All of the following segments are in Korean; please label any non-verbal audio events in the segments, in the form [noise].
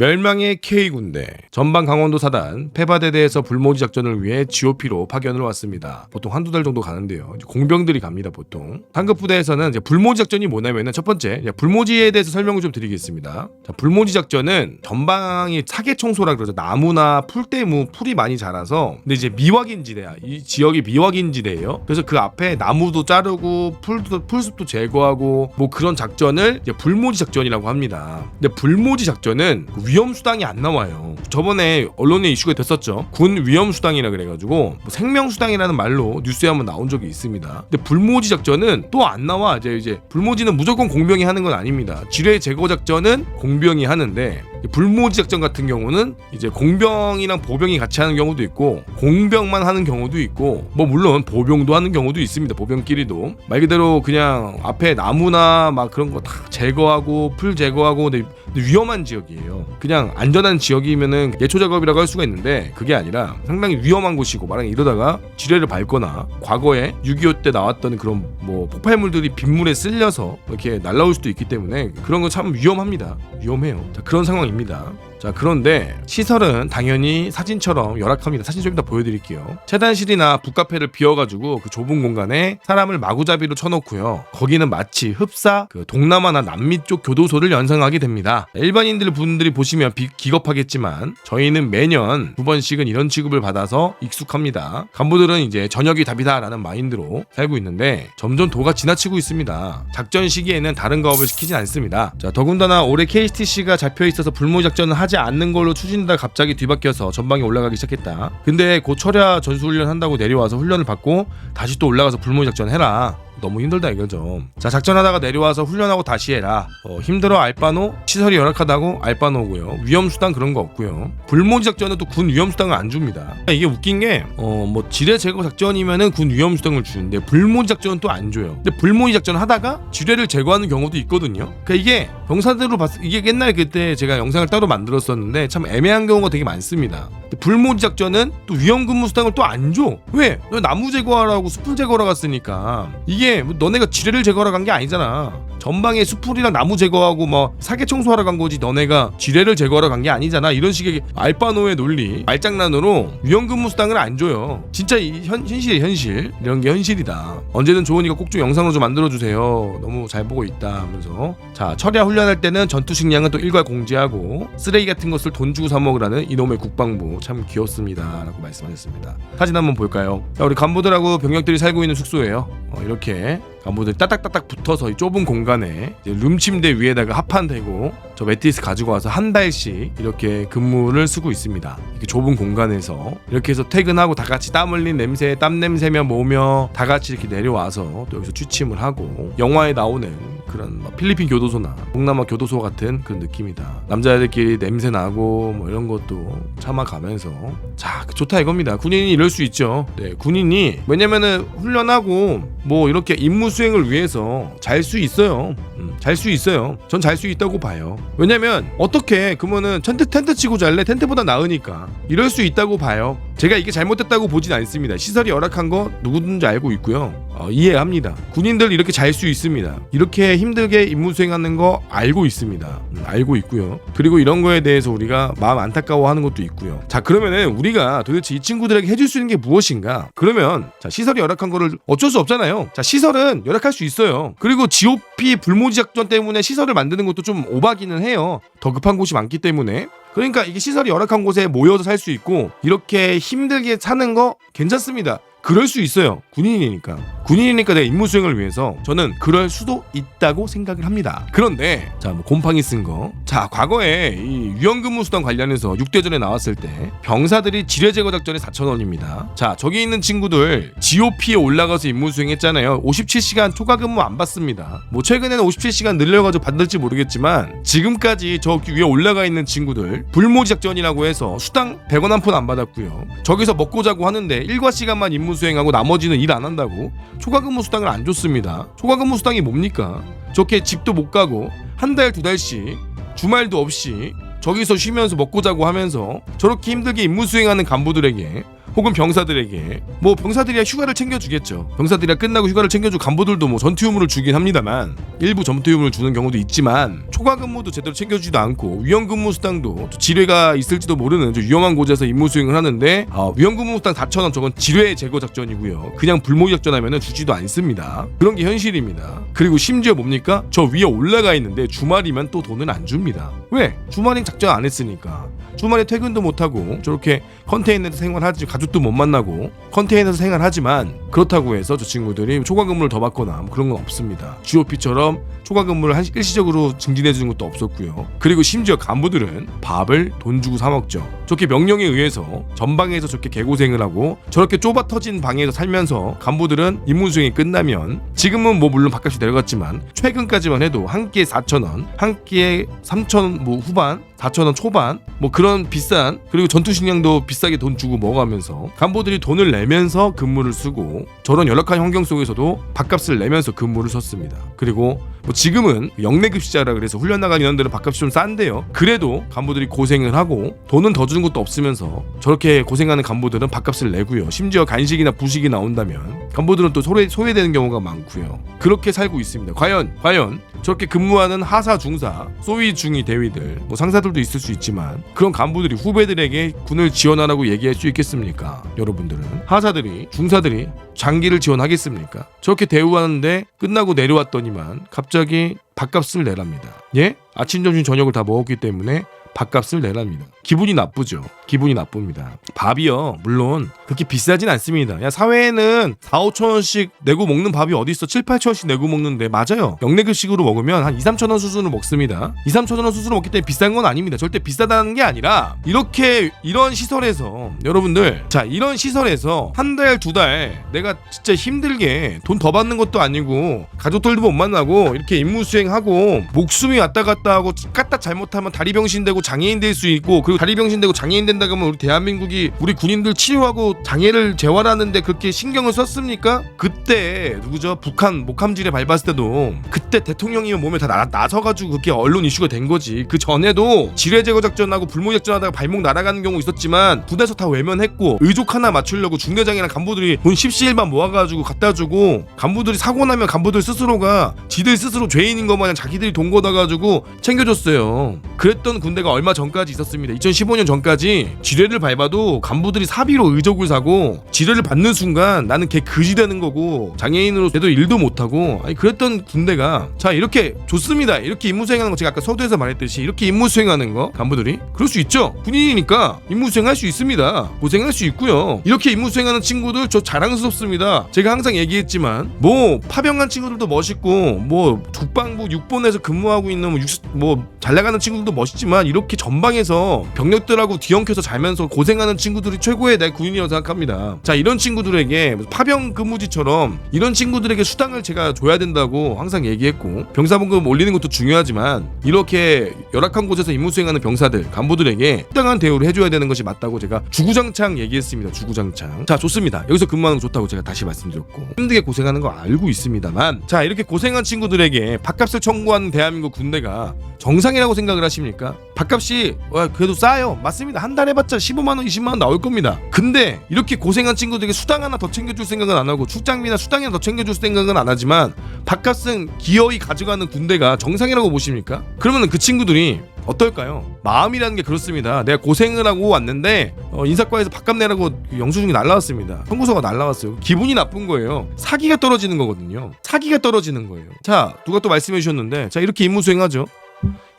멸망의 K군대 전방 강원도 사단 페바대대에서 불모지 작전을 위해 GOP로 파견을 왔습니다. 보통 한두 달 정도 가는데요. 공병들이 갑니다, 보통. 상급 부대에서는 불모지 작전이 뭐냐면은 첫 번째 불모지에 대해서 설명을 좀 드리겠습니다. 자, 불모지 작전은 전방이 사계 청소라 그러죠. 나무나 풀대무 풀이 많이 자라서 근데 이제 미확인 지대야. 이 지역이 미확인 지대예요. 그래서 그 앞에 나무도 자르고 풀도 풀숲도 제거하고 뭐 그런 작전을 불모지 작전이라고 합니다. 근데 불모지 작전은 위험 수당이 안 나와요. 저번에 언론에 이슈가 됐었죠. 군 위험 수당이라 그래가지고 뭐 생명 수당이라는 말로 뉴스에 한번 나온 적이 있습니다. 근데 불모지 작전은 또 안 나와. 이제 이제 불모지는 무조건 공병이 하는 건 아닙니다. 지뢰 제거 작전은 공병이 하는데 불모지 작전 같은 경우는 이제 공병이랑 보병이 같이 하는 경우도 있고 공병만 하는 경우도 있고 뭐 물론 보병도 하는 경우도 있습니다. 보병끼리도 말 그대로 그냥 앞에 나무나 막 그런 거 다 제거하고 풀 제거하고 근데 위험한 지역이에요. 그냥 안전한 지역이면은 예초 작업이라고 할 수가 있는데 그게 아니라 상당히 위험한 곳이고 만약에 이러다가 지뢰를 밟거나 과거에 6.25 때 나왔던 그런 뭐 폭발물들이 빗물에 쓸려서 이렇게 날라올 수도 있기 때문에 그런 건 참 위험합니다. 위험해요. 자, 그런 상황 입니다. 자 그런데 시설은 당연히 사진처럼 열악합니다. 사진 좀 이따 보여드릴게요. 체단실이나 북카페를 비워가지고 그 좁은 공간에 사람을 마구잡이로 쳐놓고요. 거기는 마치 흡사 그 동남아나 남미 쪽 교도소를 연상하게 됩니다. 일반인들 분들이 보시면 비, 기겁하겠지만 저희는 매년 두 번씩은 이런 취급을 받아서 익숙합니다. 간부들은 이제 저녁이 답이다라는 마인드로 살고 있는데 점점 도가 지나치고 있습니다. 작전 시기에는 다른 가업을 시키진 않습니다. 자 더군다나 올해 KSTC가 잡혀 있어서 불모 작전을 하지 않는 걸로 추진다 갑자기 뒤바뀌어서 전방에 올라가기 시작했다. 근데 곧 철야 전수훈련 한다고 내려와서 훈련을 받고 다시 또 올라가서 불모 작전 해라. 너무 힘들다 이거죠. 자 작전하다가 내려와서 훈련하고 다시 해라. 어, 힘들어 알바노 시설이 열악하다고 알바노고요. 위험 수당 그런 거 없고요. 불모지 작전은 또 군 위험 수당을 안 줍니다. 이게 웃긴 게어뭐 지뢰 제거 작전이면은 군 위험 수당을 주는데 불모지 작전은 또 안 줘요. 근데 불모지 작전 하다가 지뢰를 제거하는 경우도 있거든요. 그러니까 이게 병사들로 봤을 이게 옛날 그때 제가 영상을 따로 만들 었었는데 참 애매한 경우가 되게 많습니다. 불모지 작전은 또 위험 근무 수당을 또 안 줘. 왜? 너 나무 제거하라고 숲을 제거하러 갔으니까 이게 뭐 너네가 지뢰를 제거하러 간 게 아니잖아. 전방에 수풀이랑 나무 제거하고 뭐 사계 청소하러 간 거지 너네가 지뢰를 제거하러 간 게 아니잖아 이런 식의 알바노의 논리 말장난으로 위험근무 수당을 안 줘요 진짜 이 현, 현실이 현실 이런 게 현실이다 언제든 좋으니까 꼭 좀 영상으로 좀 만들어주세요 너무 잘 보고 있다 하면서 자 철야 훈련할 때는 전투 식량은 또 일괄 공지하고 쓰레기 같은 것을 돈 주고 사 먹으라는 이놈의 국방부. 참 귀엽습니다 라고 말씀하셨습니다. 사진 한번 볼까요? 자 우리 간부들하고 병력들이 살고 있는 숙소예요. 어, 이렇게 간부들 따닥따닥 붙어서 이 좁은 공간에 이제 룸침대 위에다가 합판 대고 저 매트리스 가지고 와서 한 달씩 이렇게 근무를 쓰고 있습니다. 이렇게 좁은 공간에서 이렇게 해서 퇴근하고 다 같이 땀 흘린 냄새, 땀 냄새며 뭐며 다 같이 이렇게 내려와서 또 여기서 취침을 하고 영화에 나오는 그런 막 필리핀 교도소나 동남아 교도소 같은 그런 느낌이다. 남자애들끼리 냄새 나고 뭐 이런 것도 참아가면서 자 좋다 이겁니다. 군인이 이럴 수 있죠. 네, 군인이 왜냐면은 훈련하고 뭐 이렇게 임무 수행을 위해서 잘 수 있어요. 음, 잘수 있어요. 전 잘 수 있다고 봐요. 왜냐면 어떻게 그러면은 텐트 텐트 치고 잘래 텐트보다 나으니까 이럴 수 있다고 봐요. 제가 이게 잘못됐다고 보진 않습니다. 시설이 열악한 거 누구든지 알고 있고요. 어, 이해합니다. 군인들 이렇게 잘 수 있습니다. 이렇게 힘들게 임무 수행하는 거 알고 있습니다. 음, 알고 있고요. 그리고 이런 거에 대해서 우리가 마음 안타까워하는 것도 있고요. 자 그러면은 우리가 도대체 이 친구들에게 해줄 수 있는 게 무엇인가? 그러면 자 시설이 열악한 거를 어쩔 수 없잖아요. 자 시설은 열악할 수 있어요. 그리고 GOP 불모지 작전 때문에 시설을 만드는 것도 좀 오바기는 해요. 더 급한 곳이 많기 때문에. 그러니까 이게 시설이 열악한 곳에 모여서 살 수 있고 이렇게 힘들게 사는 거 괜찮습니다. 그럴 수 있어요. 군인이니까. 군인이니까 내 임무 수행을 위해서 저는 그럴 수도 있다고 생각을 합니다. 그런데 자, 뭐 곰팡이 쓴 거. 자, 과거에 이 유연근무 수당 관련해서 6대전에 나왔을 때 병사들이 지뢰 제거 작전에 4,000원입니다. 자, 저기 있는 친구들 GOP에 올라가서 임무 수행했잖아요. 57시간 초과 근무 안 받습니다. 뭐 최근에는 57시간 늘려 가지고 받을지 모르겠지만 지금까지 저 위에 올라가 있는 친구들 불모지 작전이라고 해서 수당 100원 한 푼 안 받았고요. 저기서 먹고 자고 하는데 일과 시간만 임무 수행하고 나머지는 일 안 한다고 초과 근무 수당을 안 줬습니다. 초과 근무 수당이 뭡니까? 저렇게 집도 못 가고 한 달 두 달씩 주말도 없이 저기서 쉬면서 먹고 자고 하면서 저렇게 힘들게 임무 수행하는 간부들에게 혹은 병사들에게 뭐 병사들이야 휴가를 챙겨주겠죠. 병사들이야 끝나고 휴가를 챙겨주고 간부들도 뭐 전투 유무를 주긴 합니다만 일부 전투 유무를 주는 경우도 있지만 초과 근무도 제대로 챙겨주지도 않고 위험 근무 수당도 또 지뢰가 있을지도 모르는 좀 위험한 곳에서 임무 수행을 하는데 어, 위험 근무 수당 4천 원 저건 지뢰 제거 작전이고요. 그냥 불모기 작전하면은 주지도 않습니다. 그런 게 현실입니다. 그리고 심지어 뭡니까? 저 위에 올라가 있는데 주말이면 또 돈을 안 줍니다. 왜? 주말엔 작전 안 했으니까. 주말에 퇴근도 못 하고 저렇게 컨테이너에서 생활하지 가족도 못 만나고 컨테이너에서 생활하지만 그렇다고 해서 저 친구들이 초과 근무를 더 받거나 뭐 그런 건 없습니다. GOP처럼 초과 근무를 한- 일시적으로 증진해 주는 것도 없었고요. 그리고 심지어 간부들은 밥을 돈 주고 사 먹죠. 저렇게 명령에 의해서 전방에서 저렇게 개고생을 하고 저렇게 좁아 터진 방에서 살면서 간부들은 임무 수행이 끝나면 지금은 뭐 물론 밥값이 내려갔지만 최근까지만 해도 한 끼에 4천 원, 한 끼에 3천 원뭐 후반, 4천 원 초반 뭐 그런 비싼 그리고 전투 식량도 비싸게 돈 주고 먹어가면서 간부들이 돈을 내면서 근무를 쓰고 저런 열악한 환경 속에서도 밥값을 내면서 근무를 썼습니다. 그리고 뭐 지금은 영내급식자라 그래서 훈련 나간 인원들은 밥값이 좀 싼데요. 그래도 간부들이 고생을 하고 돈은 더 주는 것도 없으면서 저렇게 고생하는 간부들은 밥값을 내고요. 심지어 간식이나 부식이 나온다면 간부들은 또 소외, 소외되는 경우가 많고요. 그렇게 살고 있습니다. 과연 과연 저렇게 근무하는 하사 중사, 소위 중위 대위들, 뭐 상사들도 있을 수 있지만 그런 간부들이 후배들에게 군을 지원하라고 얘기할 수 있겠습니까? 여러분들은 하사들이 중사들이 장기를 지원하겠습니까? 저렇게 대우하는데 끝나고 내려왔더니만 갑자기 밥값을 내랍니다. 예? 아침, 점심, 저녁을 다 먹었기 때문에 밥값을 내랍니다. 기분이 나쁘죠. 기분이 나쁩니다. 밥이요. 물론 그렇게 비싸진 않습니다. 야 사회에는 4, 5천 원씩 내고 먹는 밥이 어디 있어? 7, 8천 원씩 내고 먹는데 맞아요. 영내급식으로 먹으면 한 2, 3천 원 수준을 먹습니다. 2, 3천 원 수준을 먹기 때문에 비싼 건 아닙니다. 절대 비싸다는 게 아니라 이렇게 이런 시설에서 여러분들 자 이런 시설에서 한 달, 두 달 내가 진짜 힘들게 돈 더 받는 것도 아니고 가족들도 못 만나고 이렇게 임무 수행하고 목숨이 왔다 갔다 하고 까딱 잘못하면 다리 병신 되고 장애인 될 수 있고 그리고 다리 병신 되고 장애인 된다 그러면 우리 대한민국이 우리 군인들 치료하고 장애를 재활하는데 그렇게 신경을 썼습니까? 그때 누구죠? 북한 목함질에 밟았을 때도 그때 대통령이면 몸에 다 나, 나서가지고 그렇게 언론 이슈가 된 거지. 그 전에도 지뢰 제거 작전하고 불모 작전하다가 발목 날아가는 경우 있었지만 부대에서 다 외면했고 의족 하나 맞추려고 중대장이랑 간부들이 돈 십시일반 모아가지고 갖다 주고 간부들이 사고 나면 간부들 스스로가 지들 스스로 죄인인 것 마냥 자기들이 돈 걷어가지고 챙겨줬어요. 그랬던 군대가 얼마 전까지 있었습니다. 2015년 전까지 지뢰를 밟아도 간부들이 사비로 의족을 사고 지뢰를 받는 순간 나는 걔 그지 되는 거고 장애인으로 제대로 일도 못하고 아니 그랬던 군대가 자 이렇게 좋습니다. 이렇게 임무 수행하는 거 제가 아까 서두에서 말했듯이 이렇게 임무 수행하는 거 간부들이 그럴 수 있죠. 군인이니까 임무 수행할 수 있습니다. 고생할 수 있고요. 이렇게 임무 수행하는 친구들 저 자랑스럽습니다. 제가 항상 얘기했지만 뭐 파병한 친구들도 멋있고 뭐 국방부 6본에서 근무하고 있는 뭐, 육- 뭐잘 나가는 친구들도 멋있지만 이렇게 전방에서 병력들하고 뒤엉켜서 자면서 고생하는 친구들이 최고의 내 군인이라고 생각합니다. 자 이런 친구들에게 파병 근무지처럼 이런 친구들에게 수당을 제가 줘야 된다고 항상 얘기했고 병사봉급 올리는 것도 중요하지만 이렇게 열악한 곳에서 임무 수행하는 병사들 간부들에게适当한 대우를 해줘야 되는 것이 맞다고 제가 주구장창 얘기했습니다. 주구장창. 자 좋습니다. 여기서 근무하는 거 좋다고 제가 다시 말씀드렸고 힘들게 고생하는 거 알고 있습니다만 자 이렇게 고생한 친구들에게 밥값을 청구하는 대한민국 군대가 정상이라고 생각을 하십니까? 밥값이 와, 그래도 싸요. 맞습니다. 한 달 해봤자 15만 원, 20만 원 나올 겁니다. 근데 이렇게 고생한 친구들에게 수당 하나 더 챙겨줄 생각은 안 하고 출장비나 수당이나 더 챙겨줄 생각은 안 하지만 밥값은 기어이 가져가는 군대가 정상이라고 보십니까? 그러면 그 친구들이 어떨까요? 마음이라는 게 그렇습니다. 내가 고생을 하고 왔는데 어, 인사과에서 밥값 내라고 그 영수증이 날라왔습니다. 청구서가 날라왔어요. 기분이 나쁜 거예요. 사기가 떨어지는 거거든요. 사기가 떨어지는 거예요. 자, 누가 또 말씀해 주셨는데, 자 이렇게 임무 수행하죠.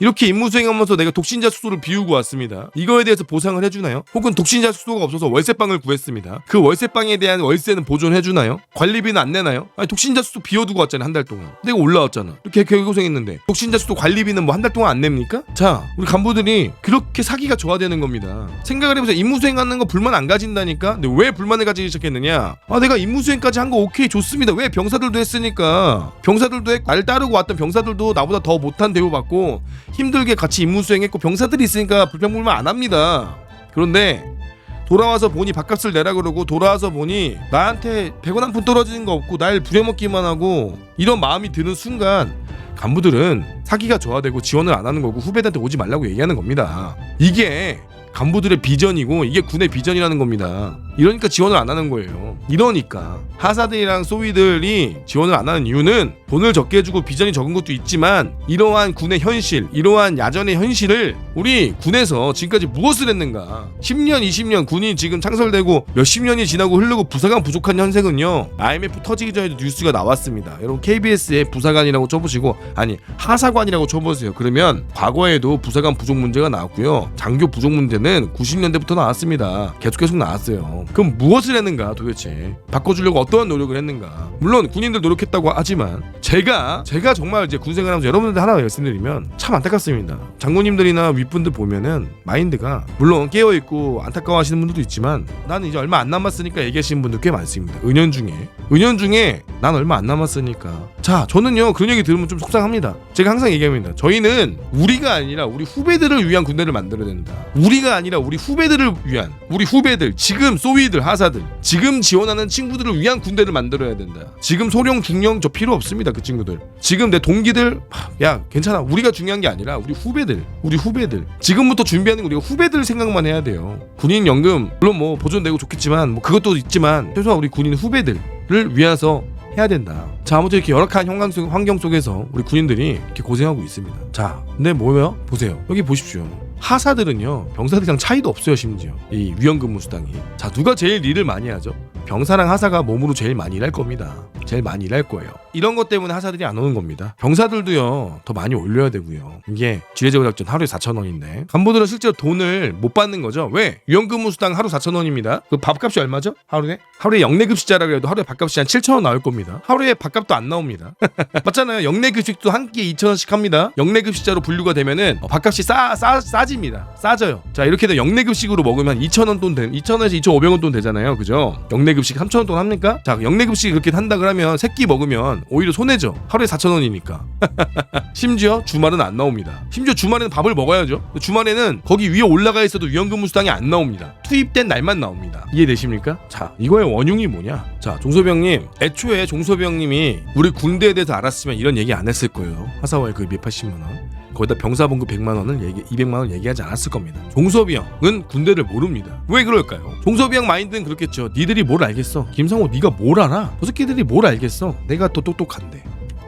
이렇게 임무 수행하면서 내가 독신자 숙소를 비우고 왔습니다. 이거에 대해서 보상을 해주나요? 혹은 독신자 숙소가 없어서 월세방을 구했습니다. 그 월세방에 대한 월세는 보존해주나요? 관리비는 안 내나요? 아니 독신자 숙소 비워두고 왔잖아요 한 달 동안. 내가 올라왔잖아. 이렇게 개고생했는데 독신자 숙소 관리비는 뭐 한 달 동안 안 냅니까? 자 우리 간부들이 그렇게 사기가 좋아되는 겁니다. 생각을 해보세요. 임무 수행하는 거 불만 안 가진다니까. 근데 왜 불만을 가지기 시작했느냐? 아 내가 임무 수행까지 한 거 오케이 좋습니다. 왜 병사들도 했으니까 병사들도 했고 날 따르고 왔던 병사들도 나보다 더 못한 대우 받고 힘들게 같이 임무 수행했고 병사들이 있으니까 불평불만 안 합니다. 그런데 돌아와서 보니 밥값을 내라 그러고 돌아와서 보니 나한테 100원 한 푼 떨어지는 거 없고 날 부려먹기만 하고 이런 마음이 드는 순간 간부들은 사기가 좋아되고 지원을 안 하는 거고 후배들한테 오지 말라고 얘기하는 겁니다. 이게 간부들의 비전이고 이게 군의 비전이라는 겁니다. 이러니까 지원을 안 하는 거예요. 이러니까 하사들이랑 소위들이 지원을 안 하는 이유는 돈을 적게 해주고 비전이 적은 것도 있지만 이러한 군의 현실, 이러한 야전의 현실을 우리 군에서 지금까지 무엇을 했는가? 10년, 20년 군이 지금 창설되고 몇십 년이 지나고 흐르고 부사관 부족한 현생은요. IMF 터지기 전에도 뉴스가 나왔습니다. 여러분 KBS에 부사관이라고 쳐보시고 아니 하사관이라고 쳐보세요. 그러면 과거에도 부사관 부족 문제가 나왔고요. 장교 부족 문제는 90년대부터 나왔습니다. 계속 계속 나왔어요. 그럼 무엇을 했는가 도대체? 바꿔주려고 어떠한 노력을 했는가? 물론 군인들 노력했다고 하지만 제가 제가 정말 이제 군생활 하면서 여러분들 하나 말씀드리면 참 안타깝습니다. 장군님들이나 윗분들 보면은 마인드가 물론 깨어 있고 안타까워하시는 분들도 있지만 나는 이제 얼마 안 남았으니까 얘기하시는 분들 꽤 많습니다. 은연 중에 은연 중에 난 얼마 안 남았으니까 자 저는요 그런 얘기 들으면 좀 속상합니다. 제가 항상 얘기합니다. 저희는 우리가 아니라 우리 후배들을 위한 군대를 만들어야 된다. 우리가 아니라 우리 후배들을 위한 우리 후배들 지금 소위들 하사들 지금 지원하는 친구들을 위한 군대를 만들어야 된다. 지금 소령 중령 저 필요 없습니다 그 친구들. 지금 내 동기들 하, 야 괜찮아 우리가 중요한 게 아니라 우리 후배들 우리 후배들 지금부터 준비하는 거 우리가 후배들 생각만 해야 돼요. 군인 연금 물론 뭐 보존되고 좋겠지만 뭐 그것도 있지만 최소한 우리 군인 후배들을 위해서 해야 된다. 자, 아무튼 이렇게 열악한 환경 속에서 우리 군인들이 이렇게 고생하고 있습니다. 자, 근데 뭐예요? 보세요. 여기 보십시오. 하사들은요, 병사들이랑 차이도 없어요, 심지어. 이 위험근무 수당이. 자, 누가 제일 일을 많이 하죠? 병사랑 하사가 몸으로 제일 많이 일할 겁니다. 제일 많이 일할 거예요. 이런 것 때문에 하사들이 안 오는 겁니다. 병사들도요, 더 많이 올려야 되고요. 이게 지뢰제거 작전 하루에 4천 원인데 간부들은 실제로 돈을 못 받는 거죠. 왜? 위험근무 수당 하루 4천 원입니다. 그 밥값이 얼마죠? 하루에? 하루에 영내급식자라 그래도 하루에 밥값이 한 7천 원 나올 겁니다. 하루에 밥값도 안 나옵니다. [laughs] 맞잖아요. 영내급식도 한 끼에 2천 원씩 합니다. 영내급식자로 분류가 되면은 어, 밥값이 싸, 싸, 싸 집니다. 싸져요. 자 이렇게 해서 영내급식으로 먹으면 2천 원돈 되, 2천 원에서 2,500원 돈 되잖아요. 그죠? 영내급식 3천 원돈 합니까? 자 영내급식 그렇게 한다 그러면 새끼 먹으면 오히려 손해죠. 하루에 4천 원이니까. [laughs] 심지어 주말은 안 나옵니다. 심지어 주말에는 밥을 먹어야죠. 주말에는 거기 위에 올라가 있어도 위험근무 수당이 안 나옵니다. 투입된 날만 나옵니다. 이해되십니까? 자, 이거의 원흉이 뭐냐? 자, 종소병님, 애초에 종소병님이 우리 군대에 대해서 알았으면 이런 얘기 안 했을 거예요. 하사와의 그 280만 원. 거기다 병사 봉급 100만 원을 얘기, 200만 원 얘기하지 않았을 겁니다. 종섭이 형은 군대를 모릅니다. 왜 그럴까요? 종섭이 형 마인드는 그렇겠죠. 니들이 뭘 알겠어? 김성호 네가 뭘 알아? 저 새끼들이 뭘 알겠어? 내가 더 똑똑한데.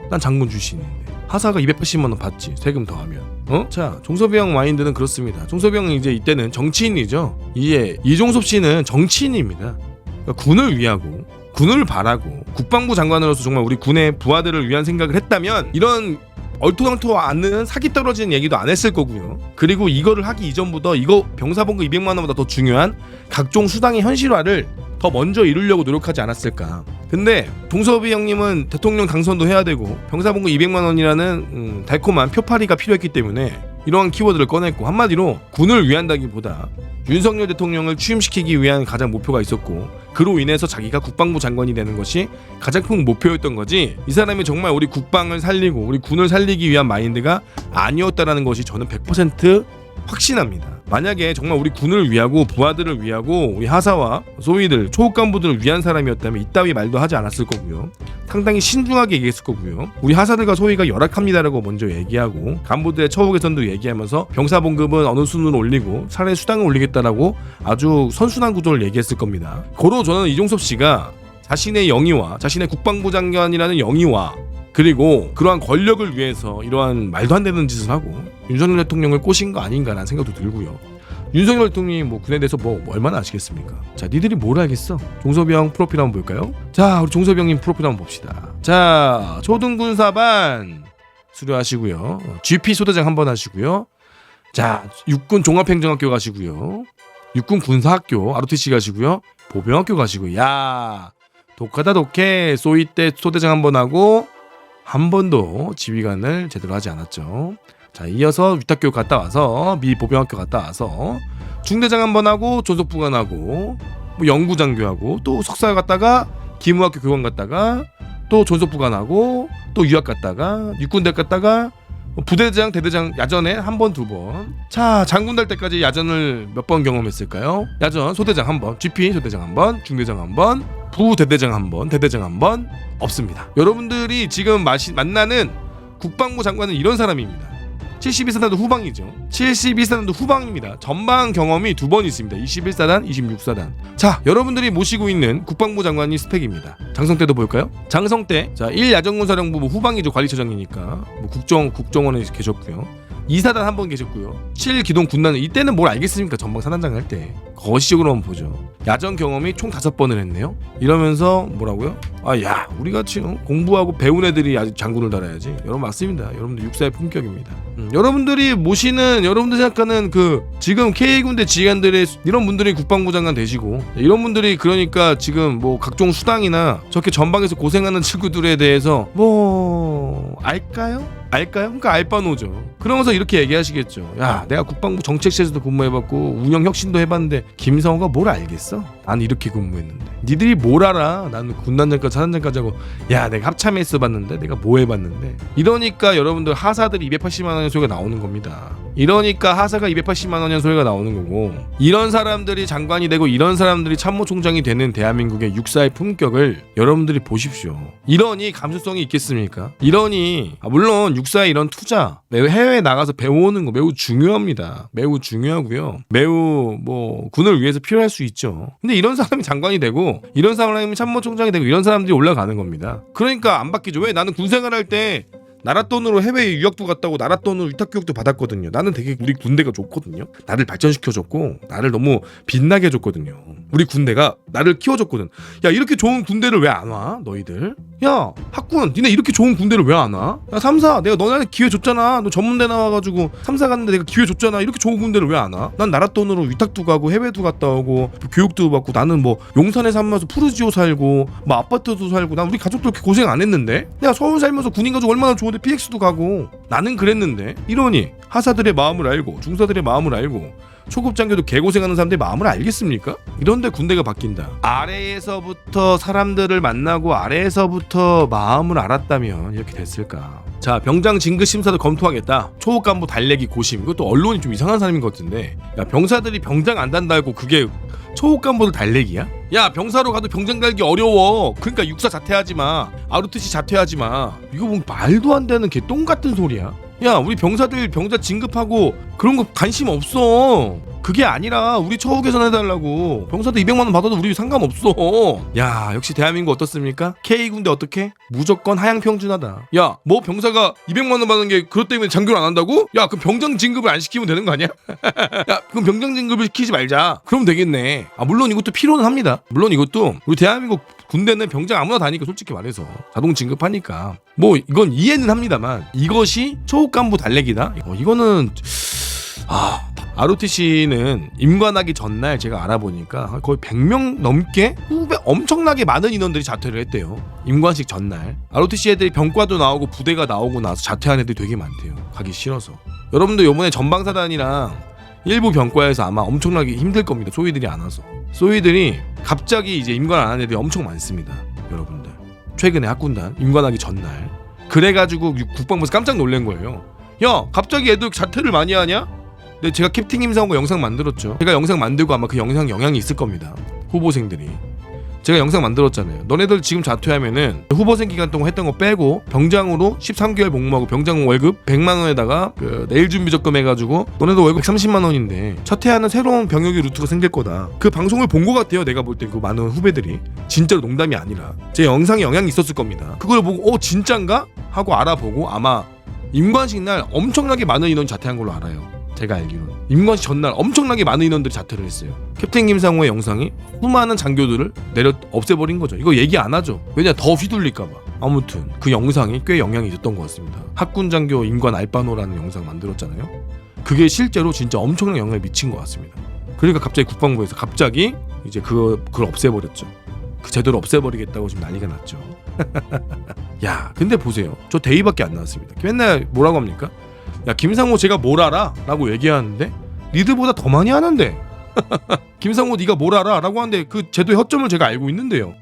난 장군 출신인데. 하사가 280만 원 받지. 세금 더하면. 어? 자, 종섭이 형 마인드는 그렇습니다. 종섭이 형은 이제 이때는 정치인이죠. 이제 이종섭 씨는 정치인입니다. 그러니까 군을 위하고 군을 바라고 국방부 장관으로서 정말 우리 군의 부하들을 위한 생각을 했다면 이런 얼토당토 않는 사기 떨어지는 얘기도 안 했을 거고요. 그리고 이거를 하기 이전부터 이거 병사봉급 200만 원보다 더 중요한 각종 수당의 현실화를 더 먼저 이루려고 노력하지 않았을까. 근데 동섭이 형님은 대통령 당선도 해야 되고 병사봉급 200만 원이라는 음, 달콤한 표파리가 필요했기 때문에 이러한 키워드를 꺼냈고 한마디로 군을 위한다기보다 윤석열 대통령을 취임시키기 위한 가장 목표가 있었고 그로 인해서 자기가 국방부 장관이 되는 것이 가장 큰 목표였던 거지 이 사람이 정말 우리 국방을 살리고 우리 군을 살리기 위한 마인드가 아니었다라는 것이 저는 100% 확신합니다. 만약에 정말 우리 군을 위하고 부하들을 위하고 우리 하사와 소위들 초급 간부들을 위한 사람이었다면 이따위 말도 하지 않았을 거고요. 상당히 신중하게 얘기했을 거고요. 우리 하사들과 소위가 열악합니다라고 먼저 얘기하고 간부들의 처우 개선도 얘기하면서 병사 봉급은 어느 수준으로 올리고 차라리 수당을 올리겠다라고 아주 선순환 구조를 얘기했을 겁니다. 고로 저는 이종섭 씨가 자신의 영의와 자신의 국방부 장관이라는 영의와 그리고 그러한 권력을 위해서 이러한 말도 안 되는 짓을 하고 윤석열 대통령을 꼬신 거 아닌가라는 생각도 들고요. 윤석열 대통령이 뭐 군에 대해서 뭐 얼마나 아시겠습니까? 자, 니들이 뭘 알겠어? 형 프로필 한번 볼까요? 자, 우리 형님 프로필 한번 봅시다. 자, 초등군사반 수료하시고요. GP 소대장 한번 하시고요. 자, 육군 종합행정학교 가시고요. 육군 군사학교 ROTC 가시고요. 보병학교 가시고. 야, 독하다 독해. 소위 때 소대장 한 번 하고 한 번도 지휘관을 제대로 하지 않았죠. 자, 이어서 위탁교 갔다 와서 미 보병학교 갔다 와서 중대장 한 번 하고 조속부관 하고 뭐 연구장교하고 또 석사 갔다가 기무학교 교관 갔다가 또 존속부관 하고 또 유학 갔다가 육군대 갔다가 뭐 부대장 대대장 야전에 한 번 두 번. 자 장군 될 때까지 야전을 몇 번 경험했을까요? 야전 소대장 한 번, GP 소대장 한 번, 중대장 한 번, 부대대장 한 번, 대대장 한 번 없습니다. 여러분들이 지금 마시, 만나는 국방부 장관은 이런 사람입니다. 71사단도 후방이죠. 71사단도 후방입니다. 전방 경험이 두 번 있습니다. 21사단, 26사단. 자, 여러분들이 모시고 있는 국방부 장관이 스펙입니다. 장성대도 볼까요? 장성대, 자, 1야전군사령부 뭐 후방이죠. 관리처장이니까. 뭐 국정, 국정원에 계셨고요. 2사단 한 번 계셨고요. 7기동 군단 이때는 뭘 알겠습니까? 전방 사단장 할 때. 거시적으로 한번 보죠. 야전 경험이 총 다섯 번을 했네요. 이러면서 뭐라고요? 아, 야, 우리 같이 어? 공부하고 배운 애들이 아직 장군을 달아야지. 여러분 맞습니다. 여러분들 육사의 품격입니다. 음, 여러분들이 모시는 여러분들 생각하는 그 지금 K 군대 지휘관들의 이런 분들이 국방부 장관 되시고 이런 분들이 그러니까 지금 뭐 각종 수당이나 저렇게 전방에서 고생하는 [laughs] 친구들에 대해서 뭐 알까요? 알까요? 그러니까 알바노죠. 그러면서 이렇게 얘기하시겠죠. 야, 내가 국방부 정책실에서도 근무해봤고 운영 혁신도 해봤는데 김성호가 뭘 알겠어? 난 이렇게 근무했는데. 니들이 뭘 알아? 나는 군단장까지 사단장까지 하고 야, 내가 합참에 있어봤는데 내가 뭐 해봤는데. 이러니까 여러분들 하사들이 280만 원의 소리가 나오는 겁니다. 이러니까 하사가 280만 원의 소리가 나오는 거고 이런 사람들이 장관이 되고 이런 사람들이 참모총장이 되는 대한민국의 육사의 품격을 여러분들이 보십시오. 이러니 감수성이 있겠습니까? 이러니 아, 물론 육사의 이런 투자 해외에 나가서 배워오는 거 매우 중요합니다. 매우 중요하고요. 매우 뭐 군을 위해서 필요할 수 있죠. 근데 이런 사람이 장관이 되고 이런 사람이 참모총장이 되고 이런 사람들이 올라가는 겁니다. 그러니까 안 바뀌죠. 왜 나는 군 생활 할 때 나라 돈으로 해외 유학도 갔다 오고 나라 돈으로 위탁 교육도 받았거든요. 나는 되게 우리 군대가 좋거든요. 나를 발전시켜줬고 나를 너무 빛나게 해줬거든요. 우리 군대가 나를 키워줬거든. 야 이렇게 좋은 군대를 왜 안 와? 너희들? 야 학군 니네 이렇게 좋은 군대를 왜 안 와? 야 삼사 내가 너네한테 기회 줬잖아. 너 전문대 나와가지고 삼사 갔는데 내가 기회 줬잖아. 이렇게 좋은 군대를 왜 안 와? 난 나라 돈으로 위탁도 가고 해외도 갔다 오고 교육도 받고 나는 뭐 용산에 살면서 푸르지오 살고 뭐 아파트도 살고 난 우리 가족들 이렇게 고생 안 했는데 내가 서울 살면서 군인 가족 얼마나 좋은 데 PX도 가고 나는 그랬는데 이러니 하사들의 마음을 알고 중사들의 마음을 알고 초급 장교도 개고생하는 사람들의 마음을 알겠습니까? 이런데 군대가 바뀐다. 아래에서부터 사람들을 만나고 아래에서부터 마음을 알았다면 이렇게 됐을까? 자 병장 진급 심사도 검토하겠다. 초급 간부 달래기 고심. 이것도 언론이 좀 이상한 사람인 것 같은데. 야 병사들이 병장 안 단다고 그게 초급 간부들 달래기야? 야 병사로 가도 병장 달기 어려워. 그러니까 육사 자퇴하지 마. 아르트시 자퇴하지 마. 이거 뭐 말도 안 되는 개똥 같은 소리야. 야 우리 병사들 병자 진급하고 그런 거 관심 없어 그게 아니라 우리 처우 개선해달라고 병사들 200만원 받아도 우리 상관없어 야 역시 대한민국 어떻습니까? K군대 어떻게? 무조건 하향평준하다 야 뭐 병사가 200만원 받는 게 그것 때문에 장교를 안 한다고? 야 그럼 병장 진급을 안 시키면 되는 거 아니야? [laughs] 야 그럼 병장 진급을 시키지 말자 그럼 되겠네 아 물론 이것도 필요는 합니다 물론 이것도 우리 대한민국 군대는 병장 아무나 다니까 솔직히 말해서 자동 진급하니까 뭐 이건 이해는 합니다만 이것이 초급 간부 달래기다 어, 이거는 아 ROTC는 임관하기 전날 제가 알아보니까 거의 100명 넘게 후배 엄청나게 많은 인원들이 자퇴를 했대요. 임관식 전날. ROTC 애들이 병과도 나오고 부대가 나오고 나서 자퇴한 애들이 되게 많대요. 가기 싫어서. 여러분들 요번에 전방사단이랑 일부 병과에서 아마 엄청나게 힘들 겁니다. 소위들이 안 와서. 소위들이 갑자기 이제 임관 안 하는 애들이 엄청 많습니다. 여러분들. 최근에 학군단 임관하기 전날. 그래가지고 육- 국방부에서 깜짝 놀란 거예요. 야, 갑자기 애들 자퇴를 많이 하냐? 네, 제가 캡틴 김상호가 영상 만들었죠. 제가 영상 만들고 아마 그 영상 영향이 있을 겁니다. 후보생들이. 제가 영상 만들었잖아요. 너네들 지금 자퇴하면은 후보생 기간 동안 했던 거 빼고 병장으로 13개월 복무하고 병장 월급 100만 원에다가 그 내일 준비 적금 해가지고 너네들 월급 30만 원인데 자퇴하는 새로운 병역의 루트가 생길 거다. 그 방송을 본것 같아요. 내가 볼 때 그 많은 후배들이 진짜로 농담이 아니라 제 영상에 영향이 있었을 겁니다. 그걸 보고 어 진짠가 하고 알아보고 아마 임관식 날 엄청나게 많은 인원이 자퇴한 걸로 알아요. 제가 알기로는 임관식 전날 엄청나게 많은 인원들이 자퇴를 했어요. 캡틴 김상호의 영상이 수많은 장교들을 내려 없애버린 거죠. 이거 얘기 안 하죠. 왜냐 더 휘둘릴까봐. 아무튼 그 영상이 꽤 영향이 있었던 것 같습니다. 학군 장교 임관 알바노라는 영상 만들었잖아요. 그게 실제로 진짜 엄청난 영향을 미친 것 같습니다. 그러니까 갑자기 국방부에서 갑자기 이제 그 그걸 없애버렸죠. 그 제도를 없애버리겠다고 지금 난리가 났죠. [laughs] 야, 근데 보세요. 저 대의밖에 안 나왔습니다. 맨날 뭐라고 합니까? 야, 김상호 제가 뭘 알아? 라고 얘기하는데 리드보다 더 많이 하는데 [laughs] 김상호 네가 뭘 알아? 라고 하는데 그 제도의 허점을 제가 알고 있는데요.